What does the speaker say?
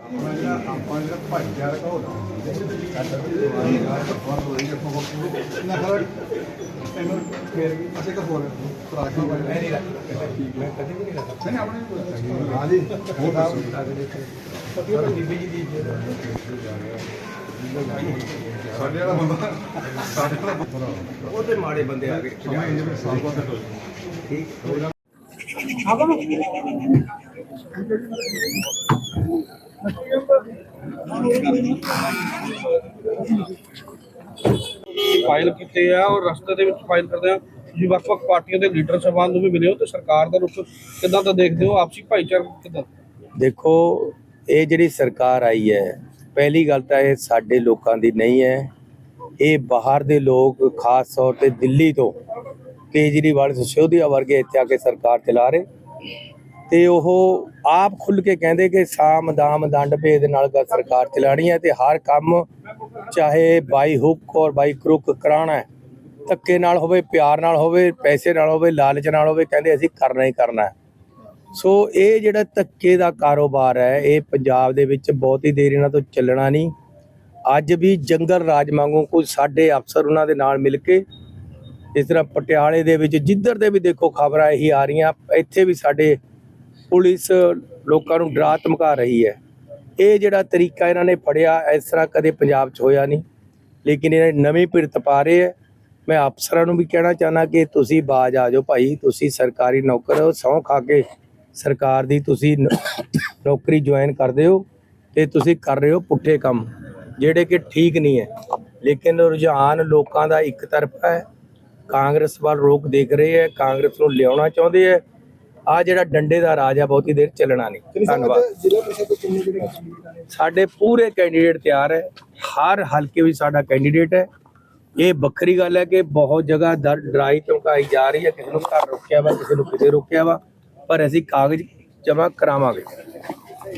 ਆਪਣਾ ਜਿਹੜਾ ਆਪਾਂ ਜਿਹੜਾ ਭਾਈਚਾਰਕ ਹੋ ਨਾ ਖੜਾ ਇਹਨੂੰ ਫੇਰ ਅਸੀਂ ਤਾਂ ਹੋਰ ਪ੍ਰਾਸ਼ਨਾ ਬਣ ਨਹੀਂ ਨਹੀਂ ਰੱਖ ਠੀਕ ਮੈਂ ਕਦੇ ਵੀ ਨਹੀਂ ਰੱਖ ਨਹੀਂ ਆਪਣੇ ਹਾਂ ਜੀ ਹੋਰ ਦੱਸੋ ਬੀਬੀ ਜੀ ਦੀ ਸਾਡੇ ਵਾਲਾ ਬੰਦਾ ਸਾਡੇ ਵਾਲਾ ਬੰਦਾ ਉਹ ਤੇ ਮਾੜੇ ਬੰਦੇ ਆ ਗਏ। ਸਮਾਂ ਇੰਜ ਵਿੱਚ ਸਾਲ ਬਾਅਦ ਠੀਕ ਫਾਈਲ ਕੀਤੇ ਆ ਔਰ ਰਸਤੇ ਦੇ ਵਿੱਚ ਫਾਈਲ ਕਰਦੇ ਆ। ਤੁਸੀਂ ਵੱਖ-ਵੱਖ ਪਾਰਟੀਆਂ ਦੇ ਲੀਡਰ ਸਾਹਿਬਾਨ ਨੂੰ ਵੀ ਮਿਲੇ ਹੋ ਤੇ ਸਰਕਾਰ ਦਾ ਰੁਖ ਕਿੱਦਾਂ ਦਾ ਦੇਖਦੇ ਹੋ? ਆਪਸੀ ਭਾਈਚਾਰਾ ਕਿੱਦਾਂ? ਦੇਖੋ ਇਹ ਜਿਹੜੀ ਸਰਕਾਰ ਆਈ ਹੈ ਪਹਿਲੀ ਗੱਲ ਤਾਂ ਇਹ ਸਾਡੇ ਲੋਕਾਂ ਦੀ ਨਹੀਂ ਹੈ। ਇਹ ਬਾਹਰ ਦੇ ਲੋਕ, ਖਾਸ ਤੌਰ ਤੇ ਦਿੱਲੀ ਤੋਂ ਕੇਜਰੀਵਾਲ ਸਿਸੋਦੀਆ ਵਰਗੇ ਇੱਥੇ ਆ ਕੇ ਸਰਕਾਰ ਚਲਾ ਰਹੇ। ਤੇ ਉਹ ਆਪ ਖੁੱਲ ਕੇ ਕਹਿੰਦੇ ਕਿ ਸਾਮ, ਦਾਮ, ਦੰਡ ਭੇਦ ਨਾਲ ਗਾ ਸਰਕਾਰ ਚਲਾਣੀ ਹੈ ਤੇ ਹਰ ਕੰਮ ਚਾਹੇ ਬਾਈ ਹੁੱਕ ਔਰ ਬਾਈ ਕਰੁੱਕ ਕਰਾਉਣਾ ਹੈ। ਧੱਕੇ ਨਾਲ ਹੋਵੇ, ਪਿਆਰ ਨਾਲ ਹੋਵੇ, ਪੈਸੇ ਨਾਲ ਹੋਵੇ, ਲਾਲਚ ਨਾਲ ਹੋਵੇ, ਕਹਿੰਦੇ ਅਸੀਂ ਕਰਨਾ ਹੀ ਕਰਨਾ ਹੈ। ਸੋ ਇਹ ਜਿਹੜਾ ਧੱਕੇ ਦਾ ਕਾਰੋਬਾਰ ਹੈ, ਇਹ ਪੰਜਾਬ ਦੇ ਵਿੱਚ ਬਹੁਤ ਹੀ ਦੇਰ ਇਹਨਾਂ ਤੋਂ ਚੱਲਣਾ ਨਹੀਂ। ਅੱਜ ਵੀ ਜੰਗਲ ਰਾਜ ਵਾਂਗੂ ਕੁਝ ਸਾਡੇ ਅਫਸਰ ਉਹਨਾਂ ਦੇ ਨਾਲ ਮਿਲ ਕੇ ਇਸ ਤਰ੍ਹਾਂ ਪਟਿਆਲੇ ਦੇ ਵਿੱਚ, ਜਿੱਧਰ ਦੇ ਵੀ ਦੇਖੋ ਖਬਰਾਂ ਇਹੀ ਆ ਰਹੀਆਂ, ਇੱਥੇ ਵੀ ਸਾਡੇ ਪੁਲਿਸ ਲੋਕਾਂ ਨੂੰ ਡਰਾ ਧਮਕਾ ਰਹੀ ਹੈ। ਇਹ ਜਿਹੜਾ ਤਰੀਕਾ ਇਹਨਾਂ ਨੇ ਫੜਿਆ, ਇਸ ਤਰ੍ਹਾਂ ਕਦੇ ਪੰਜਾਬ 'ਚ ਹੋਇਆ ਨਹੀਂ। ਲੇਕਿਨ ਇਹ ਨਵੀਂ ਪਿਰਤ ਪਾ ਰਹੇ ਹੈ। ਮੈਂ ਅਫਸਰਾਂ ਨੂੰ ਵੀ ਕਹਿਣਾ ਚਾਹਨਾ ਕਿ ਤੁਸੀਂ ਬਾਜ ਆ ਜਾਓ ਭਾਈ, ਤੁਸੀਂ ਸਰਕਾਰੀ ਨੌਕਰ ਹੋ, ਸਹੁੰ ਖਾ ਕੇ ਸਰਕਾਰ ਦੀ ਤੁਸੀਂ ਨੌਕਰੀ ਜੁਆਇਨ ਕਰਦੇ ਹੋ ਤੇ ਤੁਸੀਂ ਕਰ ਰਹੇ ਹੋ ਪੁੱਠੇ ਕੰਮ ਜਿਹੜੇ ਕਿ ਠੀਕ ਨਹੀਂ ਹੈ। ਲੇਕਿਨ ਰੁਝਾਨ ਲੋਕਾਂ ਦਾ ਇੱਕ ਤਰਫਾ ਹੈ ਕਾਂਗਰਸ ਵੱਲ ਰੋਕ ਦੇਖ ਰਹੇ ਹੈ ਕਾਂਗਰਸ ਨੂੰ ਲਿਆਉਣਾ ਚਾਹੁੰਦੇ ਹੈ। ਆ ਜਿਹੜਾ ਡੰਡੇ ਦਾ ਰਾਜ ਹੈ ਬਹੁਤੀ ਦੇਰ ਚੱਲਣਾ ਨਹੀਂ। ਧੰਨਵਾਦ। ਸਾਡੇ ਪੂਰੇ ਕੈਂਡੀਡੇਟ ਤਿਆਰ ਹੈ। ਹਰ ਹਲਕੇ ਵਿੱਚ ਸਾਡਾ ਕੈਂਡੀਡੇਟ ਹੈ। ਇਹ ਵੱਖਰੀ ਗੱਲ ਹੈ ਕਿ ਬਹੁਤ ਜਗ੍ਹਾ ਡਰਾਈ ਧਮਕਾਈ ਜਾ ਰਹੀ ਹੈ ਕਿਸੇ ਨੂੰ ਘਰ ਰੋਕਿਆ ਵਾ ਕਿਸੇ ਨੂੰ ਕਿਤੇ ਰੋਕਿਆ ਵਾ। ਪਰ ਅਸੀਂ ਕਾਗਜ਼ ਜਮ੍ਹਾਂ ਕਰਾਵਾਂਗੇ।